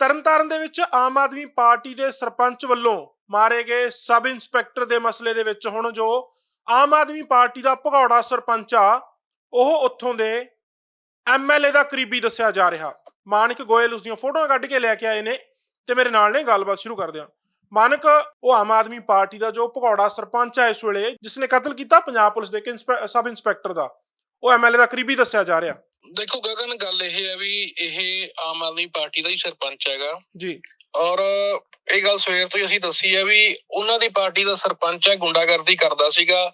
ਤਰਨਤਾਰਨ ਦੇ ਵਿੱਚ ਆਮ ਆਦਮੀ ਪਾਰਟੀ ਦੇ ਸਰਪੰਚ ਵੱਲੋਂ ਮਾਰੇ ਗਏ ਸਬ ਇੰਸਪੈਕਟਰ ਦੇ ਮਸਲੇ ਦੇ ਵਿੱਚ ਹੁਣ ਜੋ ਆਮ ਆਦਮੀ ਪਾਰਟੀ ਦਾ ਭਗੌੜਾ ਸਰਪੰਚ ਆ, ਉਹ ਉੱਥੋਂ ਦੇ ਐਮਐਲਏ ਦਾ ਕਰੀਬੀ ਦੱਸਿਆ ਜਾ ਰਿਹਾ। ਮਾਨਕ ਗੋਇਲ ਉਸ ਦੀਆਂ ਫੋਟੋਆਂ ਕੱਢ ਕੇ ਲੈ ਕੇ ਆਏ ਨੇ ਤੇ ਮੇਰੇ ਨਾਲ ਨੇ ਗੱਲਬਾਤ ਸ਼ੁਰੂ ਕਰਦੇ ਹਾਂ। ਮਾਨਕ, ਉਹ ਆਮ ਆਦਮੀ ਪਾਰਟੀ ਦਾ ਜੋ ਭਗੌੜਾ ਸਰਪੰਚ ਹੈ ਇਸ ਵੇਲੇ ਜਿਸ ਨੇ ਕਤਲ ਕੀਤਾ ਪੰਜਾਬ ਪੁਲਿਸ ਦੇ ਇੱਕ ਇੰਸਪੈ- ਸਬ ਇੰਸਪੈਕਟਰ ਦਾ, ਉਹ ਐਮਐਲਏ ਦਾ ਕਰੀਬੀ ਦੱਸਿਆ ਜਾ ਰਿਹਾ। ਦੇਖੋ ਗਗਨ ਗੱਲ ਇਹ ਹੈ ਵੀ ਇਹ ਆਮ ਆਦਮੀ ਪਾਰਟੀ ਦਾ ਹੀ ਸਰਪੰਚ ਹੈਗਾ। ਜੀ। ਔਰ ਇਹ ਗੱਲ ਸਵੇਰ ਤੋਂ ਹੀ ਅਸੀਂ ਦੱਸੀ ਹੈ ਵੀ ਉਹਨਾਂ ਦੀ ਪਾਰਟੀ ਦਾ ਸਰਪੰਚ ਹੈ ਗੁੰਡਾਗਰਦੀ ਕਰਦਾ ਸੀਗਾ।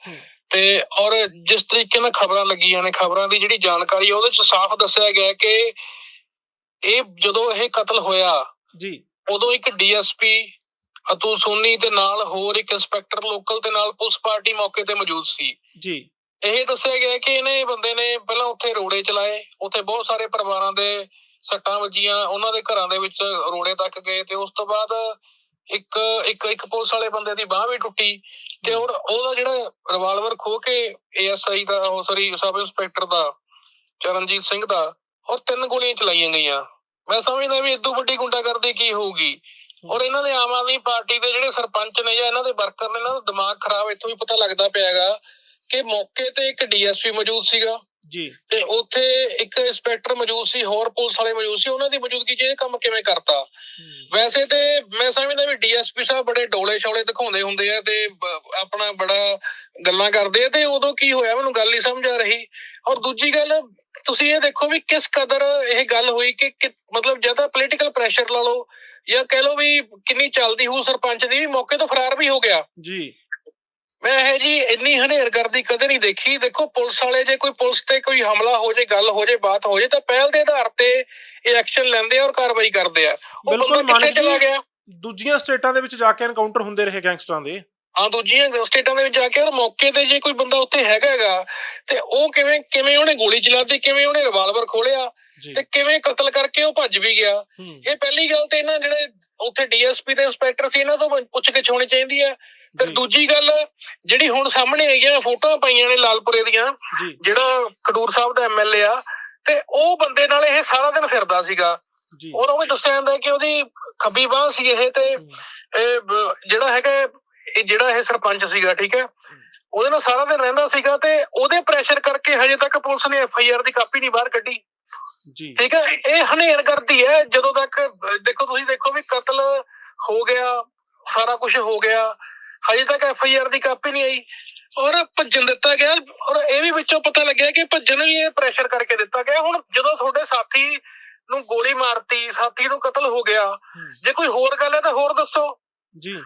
ਤੇ ਔਰ ਜਿਸ ਤਰੀਕੇ ਨਾਲ ਖਬਰਾਂ ਲੱਗੀਆਂ ਨੇ ਖਬਰਾਂ ਦੀ ਜਿਹੜੀ ਜਾਣਕਾਰੀ ਉਹਦੇ ਚ ਸਾਫ਼ ਦੱਸਿਆ ਗਿਆ ਕਿ ਇਹ ਜਦੋਂ ਇਹ ਕਤਲ ਹੋਇਆ ਜੀ। ਉਦੋਂ ਇੱਕ ਡੀਐਸਪੀ ਅਤੁਲ ਸੋਨੀ ਤੇ ਨਾਲ ਹੋਰ ਇੱਕ ਇੰਸਪੈਕਟਰ ਲੋਕਲ ਤੇ ਨਾਲ ਪੁਲਿਸ ਪਾਰਟੀ ਮੌਕੇ ਤੇ ਮੌਜੂਦ ਸੀ। ਜੀ। ਇਹ ਦੱਸਿਆ ਗਿਆ ਕਿ ਇਹਨੇ ਬੰਦੇ ਨੇ ਪਹਿਲਾਂ ਉੱਥੇ ਰੋੜੇ ਚਲਾਏ ਉੱਥੇ ਬਹੁਤ ਸਾਰੇ ਪਰਿਵਾਰਾਂ ਦੇ ਸੱਟਾਂ ਵੱਜੀਆਂ ਉਹਨਾਂ ਦੇ ਘਰਾਂ ਦੇ ਵਿੱਚ ਰੋੜੇ ਤੱਕ ਗਏ ਤੇ ਉਸ ਤੋਂ ਬਾਅਦ ਇੱਕ ਇੱਕ ਇੱਕ ਪੁਲਿਸ ਵਾਲੇ ਬੰਦੇ ਦੀ ਬਾਹ ਵੀ ਟੁੱਟੀ ਤੇ ਔਰ ਉਹਦਾ ਜਿਹੜਾ ਰਿਵਾਲਵਰ ਖੋ ਕੇ ਏਐਸਆਈ ਦਾ ਉਹ ਸੌਰੀ ਸਬ ਇੰਸਪੈਕਟਰ ਦਾ ਚਰਨਜੀਤ ਸਿੰਘ ਦਾ ਔਰ ਤਿੰਨ ਗੋਲੀਆਂ ਚਲਾਈਆਂ ਗਈਆਂ। ਮੈਂ ਸਮਝਦਾ ਵੀ ਇਦੋਂ ਵੱਡੀ ਗੁੰਡਾਗਰਦੀ ਕੀ ਹੋਊਗੀ? ਔਰ ਇਹਨਾਂ ਦੇ ਆਮ ਆਦਮੀ ਪਾਰਟੀ ਦੇ ਜਿਹੜੇ ਸਰਪੰਚ ਨੇ ਜਾਂ ਇਹਨਾਂ ਦੇ ਵਰਕਰ ਨੇ ਇਹਨਾਂ ਦਾ ਦਿਮਾਗ ਖਰਾਬ ਇੱਥੋਂ ਹੀ ਪਤਾ ਲੱਗਦਾ ਪਿਆਗਾ ਕਿ ਮੌਕੇ ਤੇ ਇੱਕ ਡੀਐਸਪੀ ਮੌਜੂਦ ਸੀਗਾ। ਜੀ। ਤੇ ਉੱਥੇ ਇੱਕ ਇੰਸਪੈਕਟਰ ਮੌਜੂਦ ਸੀ ਹੋਰ ਪੁਲਿਸ ਵਾਲੇ ਮੌਜੂਦ ਸੀ ਉਹਨਾਂ ਦੀ ਮੌਜੂਦਗੀ 'ਚ ਇਹ ਕੰਮ ਕਿਵੇਂ ਕਰਤਾ? ਵੈਸੇ ਤੇ ਮੈਂ ਸਮਝਦਾ ਵੀ ਡੀਐਸਪੀ ਸਾਹਿਬ ਬੜੇ ਡੋਲੇ ਛੋਲੇ ਦਿਖਾਉਂਦੇ ਹੁੰਦੇ ਆ ਤੇ ਆਪਣਾ ਬੜਾ ਗੱਲਾਂ ਕਰਦੇ ਆ ਤੇ ਉਦੋਂ ਕੀ ਹੋਇਆ? ਮੈਨੂੰ ਗੱਲ ਨਹੀਂ ਸਮਝ ਆ ਰਹੀ। ਔਰ ਦੂਜੀ ਗੱਲ ਤੁਸੀਂ ਇਹ ਦੇਖੋ ਵੀ ਕਿਸ ਕਦਰ ਇਹ ਗੱਲ ਹੋਈ ਕਿ ਮਤਲਬ ਜਾਂ ਤਾਂ ਪੋਲੀਟੀਕਲ ਪ੍ਰੈਸ਼ਰ ਲਾ ਲਓ ਜਾਂ ਕਹਿ ਲਓ ਵੀ ਕਿੰਨੀ ਚੱਲਦੀ ਹੋਊ ਸਰਪੰਚ ਦੀ ਵੀ ਮੌਕੇ ਤੋਂ ਫਰਾਰ ਵੀ ਹੋ ਗਿਆ। ਜੀ। ਮੈਂ ਇਹ ਜੀ ਇੰਨੀ ਹਨੇਰਗਰਦੀ ਕਦੇ ਨਹੀਂ ਦੇਖੀ। ਦੇਖੋ ਪੁਲਿਸ ਵਾਲੇ ਜੇ ਕੋਈ ਪੁਲਿਸ ਤੇ ਕੋਈ ਹਮਲਾ ਹੋ ਜੇ ਗੱਲ ਹੋ ਜੇ ਬਾਤ ਹੋ ਜੇ ਤਾਂ ਪਹਿਲ ਦੇ ਆਧਾਰ ਤੇ ਇਹ ਐਕਸ਼ਨ ਲੈਂਦੇ ਆ ਔਰ ਕਾਰਵਾਈ ਕਰਦੇ ਆ। ਉਹ ਬਿਲਕੁਲ ਬੰਦਾ ਕਿੱਥੇ ਚਲਾ। ਗਿਆ? ਦੂਜੀਆਂ ਸਟੇਟਾਂ ਦੇ ਵਿੱਚ ਜਾ ਕੇ ਐਨਕਾਊਂਟਰ ਹੁੰਦੇ ਰਹੇ ਗੈਂਗਸਟਰਾਂ ਦੇ। ਹਾਂ ਦੂਜੀਆਂ ਸਟੇਟਾਂ ਦੇ ਵਿੱਚ ਜਾ ਕੇ ਔਰ ਮੌਕੇ ਤੇ ਜੇ ਕੋਈ ਬੰਦਾ ਉੱਥੇ ਹੈਗਾ ਹੈਗਾ ਤੇ ਉਹ ਕਿਵੇਂ ਕਿਵੇਂ ਉਹਨੇ ਗੋਲੀ ਚਲਾਤੀ ਕਿਵੇਂ ਉਹਨੇ ਰਿਵਾਲਵਰ ਖੋਲਿਆ ਤੇ ਕਿਵੇਂ ਕਤਲ ਕਰਕੇ ਉਹ ਭੱਜ ਵੀ ਗਿਆ। ਇਹ ਪਹਿਲੀ ਗੱਲ ਤੇ ਇਹਨਾਂ ਜਿਹੜੇ ਉੱਥੇ ਡੀਐਸਪੀ ਤੇ ਇੰਸਪੈਕਟਰ ਸੀ ਇਹਨਾਂ ਤੋਂ ਪੁੱਛ ਕੇ ਹੋਣੀ ਚਾਹੀਦੀ ਹੈ। ਤੇ ਦੂਜੀ ਗੱਲ ਜਿਹੜੀ ਹੁਣ ਸਾਹਮਣੇ ਆਈਆਂ ਫੋਟੋਆਂ ਪਾਈਆਂ ਨੇ ਲਾਲਪੁਰੇ ਦੀਆਂ ਜਿਹੜਾ ਖਡੂਰ ਸਾਹਿਬ ਦਾ ਐਮਐਲਏ ਆ ਤੇ ਉਹ ਬੰਦੇ ਨਾਲ ਇਹ ਸਾਰਾ ਦਿਨ ਫਿਰਦਾ ਸੀਗਾ। ਜੀ। ਔਰ ਉਹ ਵੀ ਦੱਸਿਆ ਜਾਂਦਾ ਕਿ ਉਹਦੀ ਖੱਬੀ ਬਾਹ ਸੀ ਇਹ ਤੇ ਹੂੰ, ਇਹ ਜਿਹੜਾ ਹੈਗਾ ਇਹ ਜਿਹੜਾ ਇਹ ਸਰਪੰਚ ਸੀਗਾ ਠੀਕ ਹੈ? ਉਹਦੇ ਨਾਲ ਸਾਰਾ ਦਿਨ ਰਹਿੰਦਾ ਸੀਗਾ ਤੇ ਉਹਦੇ ਪ੍ਰੈਸ਼ਰ ਕਰਕੇ ਹਜੇ ਤੱਕ ਪੁਲਿਸ ਨੇ ਐਫਆਈਆਰ ਦੀ ਕਾਪੀ ਨਹੀਂ ਬਾਹਰ ਕੱਢੀ। ਜੀ। ਠੀਕ ਹੈ? ਇਹ ਹਨੇਰ ਕਰਦੀ ਹੈ ਜਦੋਂ ਤੱਕ ਦੇਖੋ ਤੁਸੀਂ ਦੇਖੋ ਵੀ ਕਤਲ ਹੋ ਗਿਆ ਸਾਰਾ ਕੁਝ ਹੋ ਗਿਆ ਹਜੇ ਤੱਕ ਐਫਆਈਆਰ ਦੀ ਕਾਪੀ ਨਹੀਂ ਆਈ। ਔਰ ਭੱਜਣ ਦਿੱਤਾ ਗਿਆ। ਔਰ ਇਹ ਵੀ ਵਿੱਚੋਂ ਪਤਾ ਲੱਗਿਆ ਕਿ ਭੱਜਣ ਵੀ ਇਹ ਪ੍ਰੈਸ਼ਰ ਕਰਕੇ ਦਿੱਤਾ ਗਿਆ। ਹੁਣ ਜਦੋਂ ਤੁਹਾਡੇ ਸਾਥੀ ਨੂੰ ਗੋਲੀ ਮਾਰਤੀ ਸਾਥੀ ਨੂੰ ਕਤਲ ਹੋ ਗਿਆ ਜੇ ਕੋਈ ਹੋਰ ਗੱਲ ਹੈ ਤਾਂ ਹੋਰ ਦੱਸੋ। ਜੀ।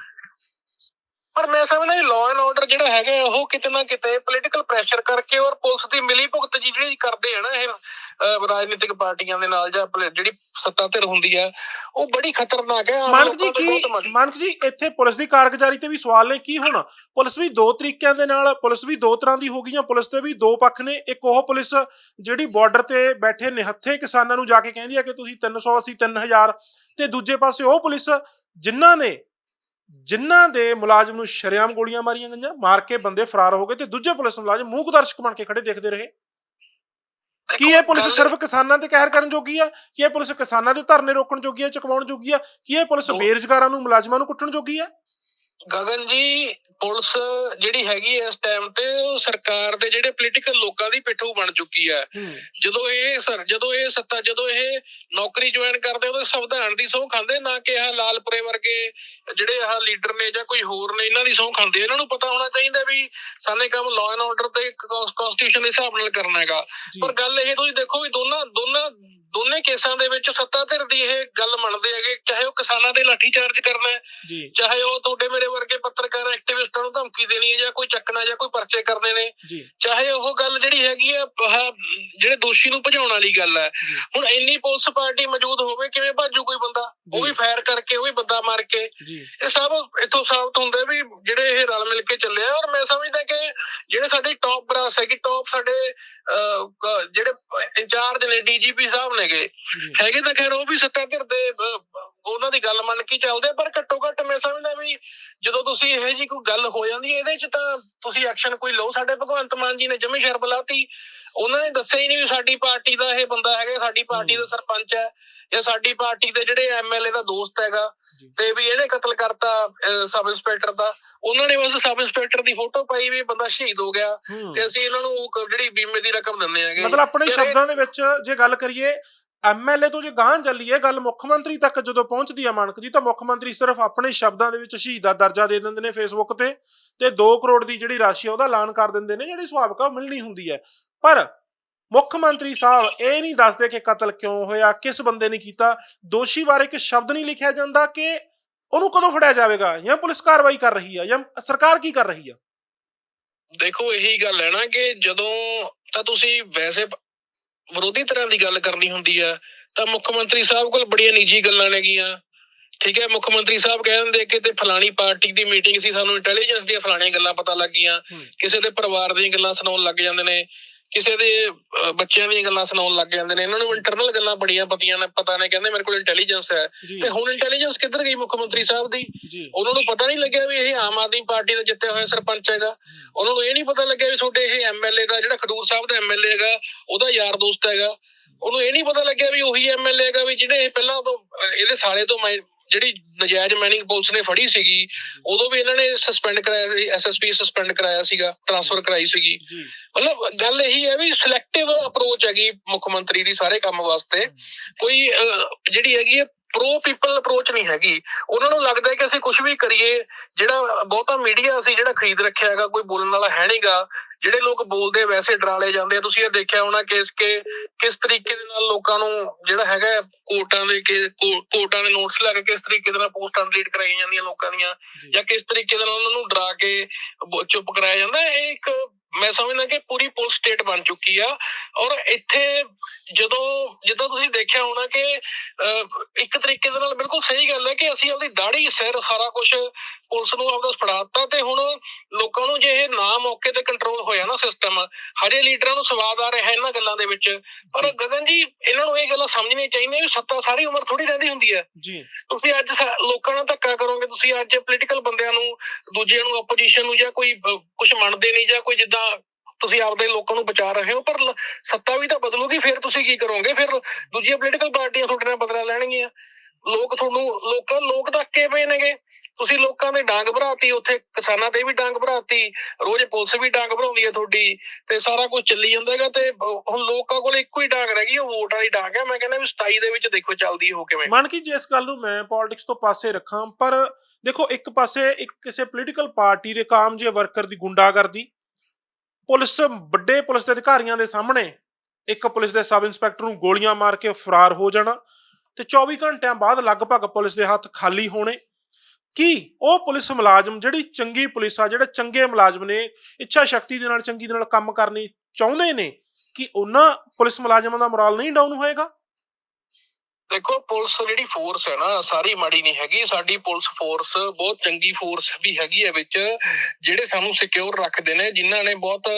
ਪਰ ਮੈਂ ਸਮਝਦਾ ਇਹ ਲਾਅ ਐਂਡ ਆਰਡਰ ਜਿਹੜਾ ਹੈਗਾ ਉਹ ਕਿਤੇ ਨਾ ਕਿਤੇ ਪੋਲੀਟੀਕਲ ਪ੍ਰੈਸ਼ਰ ਕਰਕੇ ਔਰ ਪੁਲਿਸ ਦੀ ਮਿਲੀ ਭੁਗਤ ਜਿਹੜੀ ਕਰਦੇ ਆ ਨਾ ਇਹ ਰਾਜਨੀਤਿਕ ਪਾਰਟੀਆਂ ਦੇ ਨਾਲ ਜਾਂ ਜਿਹੜੀ ਸੱਤਾ ਧਿਰ ਹੁੰਦੀ ਹੈ ਉਹ ਬੜੀ ਖਤਰਨਾਕ ਹੈ ਮਾਨਕ ਜੀ ਕੀ। ਮਾਨਕ ਜੀ ਇੱਥੇ ਪੁਲਿਸ ਦੀ ਕਾਰਗੁਜ਼ਾਰੀ ਤੇ ਵੀ ਸਵਾਲ ਨੇ ਕੀ ਹੋਣਾ ਪੁਲਿਸ ਵੀ ਦੋ ਤਰੀਕਿਆਂ ਦੇ ਨਾਲ ਪੁਲਿਸ ਵੀ ਦੋ ਤਰ੍ਹਾਂ ਦੀ ਹੋ ਗਈਆਂ ਪੁਲਿਸ ਤੇ ਵੀ ਦੋ ਪੱਖ ਨੇ ਇੱਕ ਉਹ ਪੁਲਿਸ ਜਿਹੜੀ ਬਾਰਡਰ ਤੇ ਬੈਠੇ ਨਿਹੱਥੇ ਕਿਸਾਨਾਂ ਨੂੰ ਜਾ ਕੇ ਕਹਿੰਦੀ ਹੈ ਕਿ ਤੁਸੀਂ 300 ਅਸੀਂ 3000 ਤੇ ਦੂਜੇ ਪਾਸੇ ਉਹ ਪੁਲਿਸ ਜਿਨ੍ਹਾਂ ਨੇ ਜਿਨ੍ਹਾਂ ਦੇ ਮੁਲਾਜ਼ਮ ਨੂੰ ਸ਼ਰੇਆਮ ਗੋਲੀਆਂ ਮਾਰੀਆਂ ਗਈਆਂ ਮਾਰ ਕੇ ਬੰਦੇ ਫਰਾਰ ਹੋ ਗਏ ਤੇ ਦੂਜੇ ਪੁਲਿਸ ਮੁਲਾਜ਼ਮ ਮੂਕ ਦਰਸ਼ਕ ਬਣ ਕੇ ਖੜੇ ਦੇਖਦੇ ਰਹੇ ਕੀ ਇਹ ਪੁਲਿਸ ਸਿਰਫ ਕਿਸਾਨਾਂ ਤੇ ਕਹਿਰ ਕਰਨ ਜੋਗੀ ਆ? ਕੀ ਇਹ ਪੁਲਿਸ ਕਿਸਾਨਾਂ ਦੇ ਧਰਨੇ ਰੋਕਣ ਜੋਗੀ ਆ ਚੁਕਵਾਉਣ ਜੋਗੀ ਆ? ਕੀ ਇਹ ਪੁਲਿਸ ਬੇਰੁਜ਼ਗਾਰਾਂ ਨੂੰ ਮੁਲਾਜ਼ਮਾਂ ਨੂੰ ਕੁੱਟਣ ਜੋਗੀ ਆ? ਗਗਨ ਜੀ ਪੁਲਿਸ ਜਿਹੜੀ ਹੈਗੀ ਇਸ ਟਾਈਮ ਤੇ ਉਹ ਸਰਕਾਰ ਦੇ ਜਿਹੜੇ ਪੋਲੀਟੀਕਲ ਲੋਕਾਂ ਦੀ ਪਿੱਠੂ ਬਣ ਚੁੱਕੀ ਹੈ। ਜਦੋਂ ਇਹ ਸਰ ਜਦੋਂ ਇਹ ਸੱਤਾ ਜਦੋਂ ਇਹ ਨੌਕਰੀ ਜੁਆਇਨ ਕਰਦੇ ਉਦੋਂ ਸੰਵਿਧਾਨ ਦੀ ਸਹੁੰ ਖਾਂਦੇ ਨਾ ਕਿ ਇਹ ਲਾਲਪੁਰੇ ਵਰਗੇ ਜਿਹੜੇ ਆਹ ਲੀਡਰ ਨੇ ਜਾਂ ਕੋਈ ਹੋਰ ਨੇ ਇਹਨਾਂ ਦੀ ਸਹੁੰ ਖਾਂਦੇ। ਇਹਨਾਂ ਨੂੰ ਪਤਾ ਹੋਣਾ ਚਾਹੀਦਾ ਵੀ ਸਾਨੇ ਕੰਮ ਲਾਅ ਐਂਡ ਆਰਡਰ ਤੇ ਕਨਸਟੀਟਿਊਸ਼ਨ ਦੇ ਹਿਸਾਬ ਨਾਲ ਕਰਨਾ ਹੈਗਾ। ਪਰ ਗੱਲ ਇਹ ਤੁਸੀਂ ਦੇਖੋ ਵੀ ਦੋਨਾਂ ਦੋਨਾਂ ਦੋਨੇ ਕੇਸਾਂ ਦੇ ਵਿੱਚ ਸੱਤਾ ਧਿਰ ਦੀ ਇਹ ਗੱਲ ਮੰਨਦੇ ਹੈਗੇ ਚਾਹੇ ਉਹ ਕਿਸਾਨਾਂ ਦੇ ਲਾਠੀ ਚਾਰਜ ਕਰਨਾ ਹੈ ਚਾਹੇ ਉਹ ਤੁਹਾਡੇ ਮੇਰੇ ਵਰਗੇ ਪੱਤਰਕਾਰ ਐਕਟਿਵਿਸਟਾਂ ਨੂੰ ਧਮਕੀ ਦੇਣੀ ਹੈ ਜਾਂ ਕੋਈ ਚੱਕਣਾ ਜਾਂ ਕੋਈ ਪਰਚੇ ਕਰਨੇ ਨੇ ਚਾਹੇ ਉਹ ਗੱਲ ਜਿਹੜੀ ਹੈਗੀ ਆ ਜਿਹੜੇ ਦੋਸ਼ੀ ਨੂੰ ਭਜਾਉਣ ਵਾਲੀ ਗੱਲ ਹੈ। ਹੁਣ ਇੰਨੀ ਪੁਲਿਸ ਪਾਰਟੀ ਮੌਜੂਦ ਹੋਵੇ ਕਿਵੇਂ ਭਾਜੂ ਕੋਈ ਬੰਦਾ? ਉਹ। ਵੀ ਫਾਇਰ ਕਰਕੇ ਉਹ ਵੀ ਬੰਦਾ ਮਾਰ ਕੇ। ਇਹ ਸਭ ਇਥੋਂ ਸਾਬਤ ਹੁੰਦਾ ਵੀ ਜਿਹੜੇ ਇਹ ਰਲ ਮਿਲ ਕੇ ਚੱਲੇ ਆ ਔਰ ਮੈਂ ਸਮਝਦਾ ਕਿ ਜਿਹੜੇ ਸਾਡੀ ਟੌਪ ਬਰਾਸ ਹੈਗੀ ਟੌਪ ਸਾਡੇ ਜਿਹੜੇ ਇੰਚਾਰਜ ਨੇ ਡੀਜੀਪੀ ਸਾਹਿਬ ਨੇਗੇ ਹੈਗੇ ਤਾਂ ਖੈਰ ਉਹ ਵੀ ਸੱਤਾ ਧਿਰ ਦੇ ਉਹਨਾਂ ਦੀ ਗੱਲ ਮੰਨ ਕੇ ਚੱਲਦੇ ਪਰ ਘੱਟੋ ਘੱਟ ਮੈਂ ਸਮਝਦਾ ਵੀ ਜਦੋਂ ਤੁਸੀਂ ਇਹੋ ਜੀ ਕੋਈ ਗੱਲ ਹੋ ਜਾਂਦੀ ਹੈ ਇਹਦੇ 'ਚ ਤਾਂ ਤੁਸੀਂ ਐਕਸ਼ਨ ਕੋਈ ਲਓ। ਸਾਡੇ ਭਗਵੰਤ ਮਾਨ ਜੀ ਨੇ ਜਮੀ ਸ਼ਰਮ ਲਾਤੀ। ਉਹਨਾਂ ਨੇ ਦੱਸਿਆ ਹੀ ਨਹੀਂ ਵੀ ਸਾਡੀ ਪਾਰਟੀ ਦਾ ਇਹ ਬੰਦਾ ਹੈਗਾ ਸਾਡੀ ਪਾਰਟੀ ਦਾ ਸਰਪੰਚ ਹੈ ਜਾਂ ਸਾਡੀ ਪਾਰਟੀ ਦੇ ਜਿਹੜੇ ਐਮਐਲਏ ਦਾ ਦੋਸਤ ਹੈਗਾ। ਤੇ ਵੀ ਇਹਨੇ ਕਤਲ ਕਰਤਾ ਸਬ ਇੰਸਪੈਕਟਰ ਦਾ। ਉਹਨਾਂ ਨੇ ਬਸ ਸਬ ਇੰਸਪੈਕਟਰ ਦੀ ਫੋਟੋ ਪਾਈ ਵੀ ਬੰਦਾ ਸ਼ਹੀਦ ਹੋ ਗਿਆ। ਤੇ ਅਸੀਂ ਇਹਨਾਂ ਨੂੰ ਜਿਹੜੀ ਬੀਮੇ ਦੀ ਰਕਮ ਦਿੰਦੇ ਹੈਗੇ। ਮਤਲਬ ਆਪਣੇ ਸ਼ਬਦਾਂ ਦੇ ਵਿੱਚ ਜੇ ਗੱਲ ਕਰੀਏ ਐਮਐਲਏ ਤੋਂ ਜੇ ਗਾਂਹ ਚੱਲੀਏ, ਗੱਲ ਮੁੱਖ ਮੰਤਰੀ ਤੱਕ ਜਦੋਂ ਪਹੁੰਚਦੀ ਹੈ ਮਾਨਕ ਜੀ, ਤਾਂ ਮੁੱਖ ਮੰਤਰੀ ਸਿਰਫ ਆਪਣੇ ਸ਼ਬਦਾਂ ਦੇ ਵਿੱਚ ਸ਼ਹੀਦ ਦਾ ਦਰਜਾ ਦੇ ਦਿੰਦੇ ਨੇ ਫੇਸਬੁੱਕ ਤੇ ਤੇ 2 ਕਰੋੜ ਦੀ ਜਿਹੜੀ ਰਾਸ਼ੀ ਉਹਦਾ ਐਲਾਨ ਕਰ ਦਿੰਦੇ ਨੇ, ਜਿਹੜੀ ਸੁਭਾਵਿਕ ਮਿਲਣੀ ਹੁੰਦੀ ਹੈ। ਪਰ ਮੁੱਖ ਮੰਤਰੀ ਸਾਹਿਬ ਇਹ ਨਹੀਂ ਦੱਸਦੇ ਕਿ ਕਤਲ ਕਿਉਂ ਹੋਇਆ, ਕਿਸ ਬੰਦੇ ਨੇ ਕੀਤਾ, ਦੋਸ਼ੀ ਬਾਰੇ ਇੱਕ ਸ਼ਬਦ ਨਹੀਂ ਲਿਖਿਆ ਜਾਂਦਾ ਕਿ ਉਹਨੂੰ ਕਦੋਂ ਫੜਿਆ ਜਾਵੇਗਾ, ਜਾਂ ਪੁਲਿਸ ਕਾਰਵਾਈ ਕਰ ਰਹੀ ਹੈ ਜਾਂ ਸਰਕਾਰ ਕੀ ਕਰ ਰਹੀ ਹੈ ਦੇਖੋ, ਇਹੀ ਗੱਲ ਹੈ ਨਾ ਕਿ ਜਦੋਂ ਤਾਂ ਤੁਸੀਂ ਵੈਸੇ ਵਿਰੋਧੀ ਤਰ੍ਹਾਂ ਦੀ ਗੱਲ ਕਰਨੀ ਹੁੰਦੀ ਆ ਤਾਂ ਮੁੱਖ ਮੰਤਰੀ ਸਾਹਿਬ ਕੋਲ ਬੜੀਆਂ ਨਿੱਜੀ ਗੱਲਾਂ ਨੇਗੀਆਂ ਠੀਕ ਹੈ ਮੁੱਖ ਮੰਤਰੀ ਸਾਹਿਬ ਕਹਿ ਦਿੰਦੇ ਕਿ ਤੇ ਫਲਾਣੀ ਪਾਰਟੀ ਦੀ ਮੀਟਿੰਗ ਸੀ ਸਾਨੂੰ ਇੰਟੈਲੀਜੈਂਸ ਦੀਆਂ ਫਲਾਣੀਆਂ ਗੱਲਾਂ ਪਤਾ ਲੱਗ ਗਈਆਂ। ਕਿਸੇ ਦੇ ਪਰਿਵਾਰ ਦੀਆਂ ਗੱਲਾਂ ਸੁਣਾਉਣ ਲੱਗ ਜਾਂਦੇ ਨੇ। ਕਿਸੇ ਦੇ ਬੱਚਿਆਂ ਦੀਆਂ ਗੱਲਾਂ ਸੁਣਾਉਣ ਲੱਗ ਜਾਂਦੇ ਨੇ ਇਹਨਾਂ ਨੂੰ ਇੰਟਰਨਲ ਗੱਲਾਂ ਬੜੀਆਂ ਪਤੀਆਂ ਨੇ ਪਤਾ ਨੇ ਕਹਿੰਦੇ ਮੇਰੇ ਕੋਲ ਇੰਟੈਲੀਜੈਂਸ ਹੈ। ਤੇ ਹੁਣ ਇੰਟੈਲੀਜੈਂਸ ਕਿੱਧਰ ਗਈ ਮੁੱਖ ਮੰਤਰੀ ਸਾਹਿਬ ਦੀ? ਉਹਨਾਂ ਨੂੰ ਪਤਾ ਨਹੀਂ ਲੱਗਿਆ ਵੀ ਇਹ ਆਮ ਆਦਮੀ ਪਾਰਟੀ ਦਾ ਜਿੱਤਿਆ ਹੋਇਆ ਸਰਪੰਚ ਹੈਗਾ। ਉਹਨਾਂ ਨੂੰ ਇਹ ਨਹੀਂ ਪਤਾ ਲੱਗਿਆ ਵੀ ਤੁਹਾਡੇ ਇਹ ਐਮਐਲਏ ਦਾ ਜਿਹੜਾ ਖਡੂਰ ਸਾਹਿਬ ਦਾ ਐਮਐਲਏ ਹੈਗਾ ਉਹਦਾ ਯਾਰ ਦੋਸਤ ਹੈਗਾ। ਉਹਨੂੰ ਇਹ ਨਹੀਂ ਪਤਾ ਲੱਗਿਆ ਵੀ ਉਹੀ ਐਮਐਲਏ ਹੈਗਾ ਵੀ ਜਿਹੜੇ ਇਹ ਪਹਿਲਾਂ ਤੋਂ ਇਹਦੇ ਸਾਲੇ ਤੋਂ ਮੈਂ ਜਿਹੜੀ ਨਜਾਇਜ਼ ਮਾਈਨਿੰਗ ਪੁਲਿਸ ਨੇ ਫੜੀ ਸੀਗੀ ਉਦੋਂ ਵੀ ਇਹਨਾਂ ਨੇ ਸਸਪੈਂਡ ਕਰਾਇਆ ਸੀ ਐਸਐਸਪੀ ਸਸਪੈਂਡ ਕਰਾਇਆ ਸੀਗਾ ਟ੍ਰਾਂਸਫਰ ਕਰਾਈ ਸੀਗੀ। ਮਤਲਬ ਗੱਲ ਇਹੀ ਹੈ ਵੀ ਸਿਲੈਕਟਿਵ ਅਪਰੋਚ ਹੈਗੀ ਮੁੱਖ ਮੰਤਰੀ ਦੀ ਸਾਰੇ ਕੰਮ ਵਾਸਤੇ। ਕੋਈ ਜਿਹੜੀ ਹੈਗੀ ਹੈ ਪ੍ਰੋ ਪੀਪਲ ਅਪਰੋਚ ਨਹੀਂ ਹੈਗੀ। ਉਹਨਾਂ ਨੂੰ ਲੱਗਦਾ ਹੈ ਕਿ ਅਸੀਂ ਕੁਝ ਵੀ ਕਰੀਏ ਜਿਹੜਾ ਬਹੁਤਾ ਮੀਡੀਆ ਅਸੀਂ ਜਿਹੜਾ ਖਰੀਦ ਰੱਖਿਆ ਹੈਗਾ ਕੋਈ ਬੋਲਣ ਵਾਲਾ ਹੈ ਨਹੀਂਗਾ ਜਿਹੜੇ ਲੋਕ ਬੋਲਦੇ ਵੈਸੇ ਡਰਾਲੇ ਜਾਂਦੇ ਆ ਤੁਸੀਂ ਇਹ ਦੇਖਿਆ ਹੋਣਾ ਕਿ ਇਸ ਕੇ ਕਿਸ ਤਰੀਕੇ ਦੇ ਨਾਲ ਲੋਕਾਂ ਨੂੰ ਜਿਹੜਾ ਹੈਗਾ ਹੈ, ਕੋਰਟਾਂ ਦੇ ਕੇ ਕੋ- ਕੋਰਟਾਂ ਦੇ ਨੋਟਸ ਲੈ ਕੇ ਕਿਸ ਤਰੀਕੇ ਦੇ ਨਾਲ ਪੋਸਟਾਂ ਡਿਲੀਟ ਕਰਾਈਆਂ ਜਾਂਦੀਆਂ ਲੋਕਾਂ ਦੀਆਂ ਜੀ ਕਿਸ ਤਰੀਕੇ ਦੇ ਨਾਲ ਉਹਨਾਂ ਨੂੰ ਡਰਾ ਕੇ ਚੁੱਪ ਕਰਾਇਆ ਜਾਂਦਾ। ਇਹ ਇੱਕ ਮੈਂ ਸਮਝਦਾ ਕਿ ਪੂਰੀ ਪੁਲਿਸ ਸਟੇਟ ਬਣ ਚੁੱਕੀ ਆ ਔਰ ਇੱਥੇ ਜਦੋਂ ਜਦੋਂ ਤੁਸੀਂ ਦੇਖਿਆ ਹੋਣਾ ਕਿ ਇੱਕ ਤਰੀਕੇ ਦੇ ਨਾਲ ਬਿਲਕੁਲ ਸਹੀ ਗੱਲ ਹੈ ਕਿ ਅਸੀਂ ਆਪਣੀ ਦਾੜੀ ਸਿਰ ਸਾਰਾ ਕੁਝ ਪੁਲਿਸ ਨੂੰ ਆਪਦਾ ਫੜਾਤਾ ਤੇ ਹੁਣ ਲੋਕਾਂ ਨੂੰ ਜੇ ਇਹ ਨਾ ਮੌਕੇ ਤੇ ਕੰਟਰੋਲ ਹੋਇਆ ਨਾ ਸਿਸਟਮ ਹਜੇ ਲੀਡਰਾਂ ਨੂੰ ਸਵਾਦ ਆ ਰਿਹਾ ਇਹਨਾਂ ਗੱਲਾਂ ਦੇ ਵਿੱਚ। ਪਰ ਗਗਨ ਜੀ ਇਹਨਾਂ ਨੂੰ ਇਹ ਗੱਲਾਂ ਸਮਝਣੀਆਂ ਚਾਹੀਦੀਆਂ ਵੀ ਸੱਤਾ ਸਾਰੀ ਉਮਰ ਥੋੜੀ ਰਹਿੰਦੀ ਹੁੰਦੀ ਹੈ। ਜੀ। ਤੁਸੀਂ ਅੱਜ ਲੋਕਾਂ ਨਾਲ ਧੱਕਾ ਕਰੋਗੇ ਤੁਸੀਂ ਅੱਜ ਪੋਲੀਟੀਕਲ ਬੰਦਿਆਂ ਨੂੰ ਦੂਜਿਆਂ ਨੂੰ ਆਪੋਜੀਸ਼ਨ ਨੂੰ ਜਾਂ ਕੋਈ ਕੁਝ ਮੰਨਦੇ ਨਹੀਂ ਜਾਂ ਕੋਈ ਜਿੱਦਾਂ ਤੁਸੀਂ ਆਪਦੇ ਲੋਕਾਂ ਨੂੰ ਬਚਾ ਰਹੇ ਹੋ ਪਰ ਸੱਤਾ ਵੀ ਤਾਂ ਬਦਲੂਗੀ ਫਿਰ ਤੁਸੀਂ ਕੀ ਕਰੋਗੇ? ਫਿਰ ਦੂਜੀਆਂ ਪੋਲੀਟੀਕਲ ਪਾਰਟੀਆਂ ਤੁਹਾਡੇ ਨਾਲ ਬਦਲਾ ਲੈਣਗੀਆਂ। ਲੋਕ ਤੁਹਾਨੂੰ ਲੋਕਾਂ ਲੋਕ ਧੱਕੇ ਪਏ ਨੇਗੇ। ਤੁਸੀਂ ਲੋਕਾਂ ਦੇ ਡਾਂਗ ਭਰਾਤੀ, ਉੱਥੇ ਕਿਸਾਨਾਂ ਤੇ ਵੀ ਡਾਂਗ ਭਰਾਤੀ, ਰੋਜ਼ ਪੁਲਿਸ ਵੀ ਡਾਂਗ ਭਰਾਉਂਦੀ ਹੈ ਤੁਹਾਡੀ, ਤੇ ਸਾਰਾ ਕੁਝ ਚੱਲੀ ਜਾਂਦਾ ਤੇ ਹੁਣ ਲੋਕਾਂ ਕੋਲ ਇੱਕੋ ਹੀ ਡਾਂਗ ਰਹਿ ਗਈ, ਉਹ ਵੋਟ ਵਾਲੀ ਡਾਂਗ ਹੈ। ਮੈਂ ਕਹਿੰਦਾ ਵੀ 27 ਦੇ ਵਿੱਚ ਦੇਖੋ ਚੱਲਦੀ ਹੋ ਕਿਵੇਂ। ਮਨ ਕੀ ਜੇ ਗੱਲ ਨੂੰ ਮੈਂ ਪੋਲਿਟਿਕਸ ਤੋਂ ਪਾਸੇ ਰੱਖਾਂ, ਪਰ ਦੇਖੋ ਇੱਕ ਪਾਸੇ ਇੱਕ ਕਿਸੇ ਪੋਲੀਟੀਕਲ ਪਾਰਟੀ ਦੇ ਕਾਮ ਜੇ ਵਰਕਰ ਦੀ ਗੁੰਡਾਗਰਦੀ, ਪੁਲਿਸ ਵੱਡੇ ਪੁਲਿਸ ਦੇ ਅਧਿਕਾਰੀਆਂ ਦੇ ਸਾਹਮਣੇ, ਇੱਕ ਪੁਲਿਸ ਦੇ ਸਬ ਇੰਸਪੈਕਟਰ ਨੂੰ ਗੋਲੀਆਂ ਮਾਰ ਕੇ ਫਰਾਰ ਹੋ ਜਾਣਾ, ਤੇ 24 ਘੰਟਿਆਂ ਬਾਅਦ ਲਗਭਗ ਪੁਲਿਸ ਦੇ ਹੱਥ ਖਾਲੀ ਹੋਣੇ ਕੀ? ਉਹ ਪੁਲਿਸ ਮੁਲਾਜ਼ਮ ਜਿਹੜੀ ਚੰਗੀ ਪੁਲਿਸ ਆ, ਜਿਹੜੇ ਚੰਗੇ ਮੁਲਾਜ਼ਮ ਨੇ, ਇੱਛਾ ਸ਼ਕਤੀ ਦੇ ਨਾਲ, ਚੰਗੀ ਦੇ ਨਾਲ ਕੰਮ ਕਰਨੀ ਚਾਹੁੰਦੇ ਨੇ, ਕਿ ਉਹਨਾਂ ਪੁਲਿਸ ਮੁਲਾਜ਼ਮਾਂ ਦਾ ਮੋਰਲ ਨਹੀਂ ਡਾਊਨ ਹੋਏਗਾ? ਦੇਖੋ, ਪੁਲਿਸ ਜਿਹੜੀ ਫੋਰਸ ਹੈ ਨਾ, ਸਾਰੀ ਮਾੜੀ ਨਹੀਂ ਹੈਗੀ। ਸਾਡੀ ਪੁਲਿਸ ਫੋਰਸ ਬਹੁਤ ਚੰਗੀ ਫੋਰਸ ਵੀ ਹੈਗੀ ਹੈ ਵਿੱਚ, ਜਿਹੜੇ ਸਾਨੂੰ ਸਿਕਿਉਰ ਰੱਖਦੇ ਨੇ, ਜਿਨ੍ਹਾਂ ਨੇ ਬਹੁਤ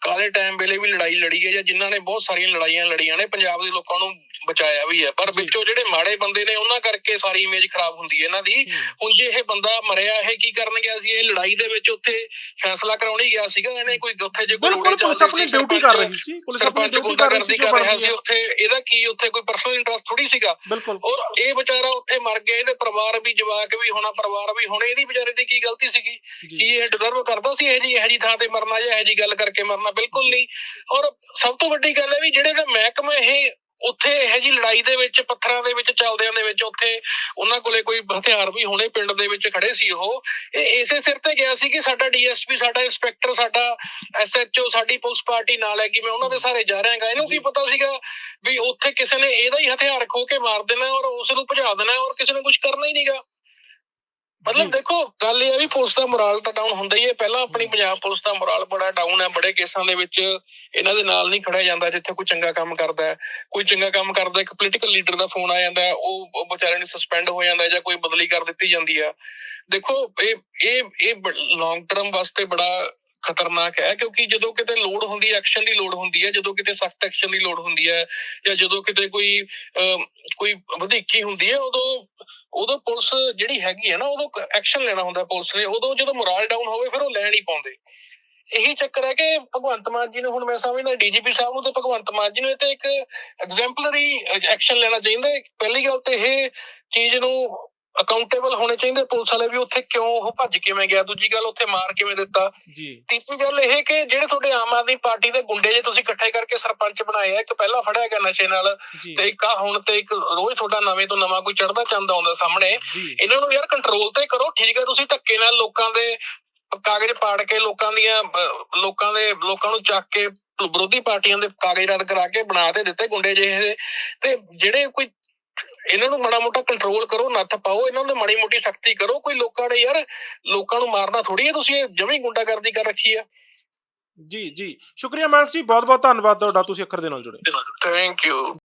ਕਾਲੇ ਟਾਈਮ ਵੇਲੇ ਵੀ ਲੜਾਈ ਲੜੀ ਹੈ ਜਾਂ ਜਿਨ੍ਹਾਂ ਨੇ ਬਹੁਤ ਸਾਰੀਆਂ ਲੜਾਈਆਂ ਲੜੀਆਂ ਨੇ, ਪੰਜਾਬ ਦੇ ਲੋਕਾਂ ਨੂੰ ਬਚਾਇਆ ਵੀ ਹੈ। ਪਰ। ਵਿੱਚੋਂ ਜਿਹੜੇ ਮਾੜੇ ਬੰਦੇ ਨੇ ਉਹਨਾਂ ਕਰਕੇ ਸਾਰੀ ਇਮੇਜ ਖਰਾਬ ਹੁੰਦੀ ਹੈ ਇਹਨਾਂ ਦੀ। ਹੁਣ ਜੇ ਇਹ ਬੰਦਾ ਮਰਿਆ ਇਹ ਕੀ ਕਰਨ ਗਿਆ ਸੀ? ਇਹ ਲੜਾਈ ਦੇ ਵਿੱਚ ਉੱਥੇ ਫੈਸਲਾ ਕਰਾਉਣ ਹੀ ਗਿਆ ਸੀਗਾ। ਇਹਨੇ ਕੋਈ ਉੱਥੇ ਜੇ ਕੋਈ ਬਿਲਕੁਲ ਪੁਲਿਸ ਆਪਣੀ ਡਿਊਟੀ ਕਰ ਰਹੀ ਸੀ। ਪੁਲਿਸ ਆਪਣੀ ਡਿਊਟੀ ਕਰ ਰਹੀ ਸੀ ਜੋ ਕਰ ਸੀ। ਉੱਥੇ ਇਹਦਾ ਕੀ ਉੱਥੇ ਕੋਈ ਪਰਸਨਲ ਇੰਟਰਸਟ ਥੋੜੀ ਸੀਗਾ? ਔਰ ਇਹ ਵਿਚਾਰਾ ਉੱਥੇ ਮਰ ਗਿਆ। ਇਹਦੇ ਪਰਿਵਾਰ ਵੀ ਜਵਾਕ ਵੀ ਹੋਣਾ ਪਰਿਵਾਰ ਵੀ ਹੋਣਾ ਇਹਦੀ ਵਿਚਾਰੇ ਦੀ ਕੀ ਗਲਤੀ ਸੀਗੀ? ਕੀ ਇਹ ਡਿਜ਼ਰਵ ਕਰਦਾ ਸੀ ਇਹ ਜੀ ਇਹ ਜੀ ਥਾਂ ਤੇ ਮਰਨਾ ਜਾਂ ਇਹ ਜੀ ਗੱਲ ਕਰਕੇ ਮਰਨਾ? ਬਿਲਕੁਲ ਨਹੀਂ। ਔਰ ਸਭ ਤੋਂ ਵੱਡੀ ਗੱਲ ਹੈ ਵੀ ਜਿਹੜੇ ਦਾ ਮਹਿਕਮਾ ਇਹ ਉੱਥੇ ਇਹ ਜੀ ਲੜਾਈ ਦੇ ਵਿੱਚ ਪੱਥਰਾਂ ਦੇ ਵਿੱਚ ਚੱਲਦਿਆਂ ਦੇ ਵਿੱਚ ਉੱਥੇ ਉਹਨਾਂ ਕੋਲੇ ਕੋਈ ਹਥਿਆਰ ਵੀ ਹੋਣੇ ਪਿੰਡ ਦੇ ਵਿੱਚ ਖੜੇ ਸੀ ਉਹ। ਇਹ ਇਸੇ ਸਿਰ ਤੇ ਗਿਆ ਸੀ ਕਿ ਸਾਡਾ ਡੀਐਸਪੀ ਸਾਡਾ ਇੰਸਪੈਕਟਰ ਸਾਡਾ ਐਸਐਚਓ ਸਾਡੀ ਪੁਲਿਸ ਪਾਰਟੀ ਨਾਲ ਹੈ ਕਿ ਮੈਂ ਉਹਨਾਂ ਦੇ ਸਾਰੇ ਜਾ ਰਿਹਾ ਹੈਗਾ। ਇਹਨੂੰ ਕੀ ਪਤਾ ਸੀਗਾ ਵੀ ਉੱਥੇ ਕਿਸੇ ਨੇ ਇਹਦਾ ਹੀ ਹਥਿਆਰ ਖੋ ਕੇ ਮਾਰ ਦੇਣਾ ਔਰ ਉਸ ਨੂੰ ਭਜਾ ਦੇਣਾ ਔਰ ਕਿਸੇ ਨੇ ਕੁਝ ਕਰਨਾ ਹੀ ਨਹੀਂਗਾ। ਮਤਲਬ ਦੇਖੋ ਗੱਲ ਇਹ ਹੈ ਵੀ ਪੁਲਿਸ ਦਾ ਮੋਰਲ ਤਾਂ ਡਾਊਨ ਹੁੰਦਾ ਹੀ ਹੈ। ਪਹਿਲਾਂ ਆਪਣੀ ਪੰਜਾਬ ਪੁਲਿਸ ਦਾ ਮੋਰਲ ਬੜਾ ਡਾਊਨ ਹੈ। ਬੜੇ ਕੇਸਾਂ ਦੇ ਵਿੱਚ ਇਹਨਾਂ ਦੇ ਨਾਲ ਨਹੀਂ ਖੜਿਆ ਜਾਂਦਾ ਜਿੱਥੇ ਕੋਈ ਚੰਗਾ ਕੰਮ ਕਰਦਾ ਹੈ। ਕੋਈ ਚੰਗਾ ਕੰਮ ਕਰਦਾ ਇੱਕ ਪੋਲੀਟੀਕਲ ਲੀਡਰ ਦਾ ਫੋਨ ਆ ਜਾਂਦਾ ਉਹ ਵਿਚਾਰੇ ਨੂੰ ਸਸਪੈਂਡ ਹੋ ਜਾਂਦਾ ਜਾਂ ਕੋਈ ਬਦਲੀ ਕਰ ਦਿੱਤੀ ਜਾਂਦੀ ਹੈ ਦੇਖੋ ਇਹ ਇਹ ਇਹ ਲੌਂਗ ਟਰਮ ਵਾਸਤੇ ਬੜਾ ਖਤਰਨਾਕ ਹੈ ਕਿਉਂਕਿ ਜਦੋਂ ਕਿਤੇ ਲੋੜ ਹੁੰਦੀ ਹੈ ਐਕਸ਼ਨ ਦੀ ਲੋੜ ਹੁੰਦੀ ਹੈ ਜਦੋਂ ਕਿਤੇ ਸਖਤ ਐਕਸ਼ਨ ਦੀ ਲੋੜ ਹੁੰਦੀ ਹੈ ਜਾਂ ਜਦੋਂ ਕਿਤੇ ਕੋਈ ਕੋਈ ਵਧੀਕੀ ਹੁੰਦੀ ਹੈ ਉਦੋਂ ਉਦੋਂ ਪੁਲਿਸ ਜਿਹੜੀ ਹੈਗੀ ਹੈ ਨਾ, ਉਦੋਂ ਐਕਸ਼ਨ ਲੈਣਾ ਹੁੰਦਾ ਪੁਲਿਸ ਨੇ। ਉਦੋਂ ਜਦੋਂ ਮੋਰਲ ਡਾਊਨ ਹੋਵੇ, ਫਿਰ ਉਹ ਲੈ ਨਹੀਂ ਪਾਉਂਦੇ। ਇਹੀ ਚੱਕਰ ਹੈ ਕਿ ਭਗਵੰਤ ਮਾਨ ਜੀ ਨੂੰ ਹੁਣ ਮੈਂ ਸਮਝਦਾ ਡੀਜੀਪੀ ਸਾਹਿਬ ਨੂੰ ਤੇ ਭਗਵੰਤ ਮਾਨ ਜੀ ਨੂੰ ਇਹ ਤੇ ਇੱਕ ਐਗਜ਼ੈਂਪਲਰੀ ਐਕਸ਼ਨ ਲੈਣਾ ਚਾਹੀਦਾ। ਪਹਿਲੀ ਗੱਲ ਤੇ ਇਹ ਚੀਜ਼ ਨੂੰ ਅਕਾਊਂਟੇਬਲ ਹੋਣੇ ਚਾਹੀਦੇ ਪੁਲਿਸ ਵਾਲੇ ਵੀ ਉੱਥੇ ਕਿਉਂ ਉਹ ਭੱਜ ਕਿਵੇਂ ਗਿਆ? ਦੂਜੀ ਗੱਲ ਉੱਥੇ ਮਾਰ ਕਿਵੇਂ ਦਿੱਤਾ? ਜੀ। ਤੀਸਰੀ ਗੱਲ ਇਹ ਕਿ ਜਿਹੜੇ ਤੁਹਾਡੇ ਆਮ ਆਦਮੀ ਪਾਰਟੀ ਦੇ ਗੁੰਡੇ ਜੇ ਤੁਸੀਂ ਇਕੱਠੇ ਕਰਕੇ ਸਰਪੰਚ ਬਣਾਏ ਆ ਇੱਕ ਪਹਿਲਾਂ ਫੜਿਆ ਗਿਆ ਨਸ਼ੇ ਨਾਲ ਤੇ ਇੱਕ ਆ ਹੁਣ ਤੇ ਇੱਕ ਰੋਜ਼ ਤੁਹਾਡਾ ਨਵੇਂ ਤੋਂ ਨਵਾਂ ਕੋਈ ਚੜਦਾ ਚੰਦ ਆਉਂਦਾ ਸਾਹਮਣੇ। ਇਹਨਾਂ ਨੂੰ ਯਾਰ ਕੰਟਰੋਲ ਤੇ ਕਰੋ ਠੀਕ ਹੈ ਤੁਸੀਂ ਧੱਕੇ ਨਾਲ ਲੋਕਾਂ ਦੇ ਕਾਗਜ਼ ਪਾੜ ਕੇ ਲੋਕਾਂ ਦੀਆਂ ਲੋਕਾਂ ਦੇ ਲੋਕਾਂ ਨੂੰ ਚੱਕ ਕੇ ਵਿਰੋਧੀ ਪਾਰਟੀਆਂ ਦੇ ਕਾਗਜ਼ ਰੱਦ ਕਰਾ ਕੇ ਬਣਾ ਤੇ ਦਿੱਤੇ ਗੁੰਡੇ ਜਿਹੇ ਤੇ ਜਿਹੜੇ ਕੋਈ ਇਹਨਾਂ ਨੂੰ ਮਾੜਾ ਮੋਟਾ ਕੰਟਰੋਲ ਕਰੋ ਨੱਥ ਪਾਓ ਇਹਨਾਂ ਨੂੰ ਮਾੜੀ ਮੋਟੀ ਸਖਤੀ ਕਰੋ। ਕੋਈ ਲੋਕਾਂ ਨੇ ਯਾਰ ਲੋਕਾਂ ਨੂੰ ਮਾਰਨਾ ਥੋੜੀ ਹੈ ਤੁਸੀਂ ਇਹ ਜਮੀ ਗੁੰਡਾਗਰਦੀ ਕਰ ਰੱਖੀ ਆ ਜੀ ਜੀ। ਸ਼ੁਕਰੀਆ ਮਾਨਕ ਜੀ ਬਹੁਤ ਬਹੁਤ ਧੰਨਵਾਦ ਤੁਹਾਡਾ ਤੁਸੀਂ ਅੱਖਰ ਦੇ ਨਾਲ ਜੁੜੇ। Thank you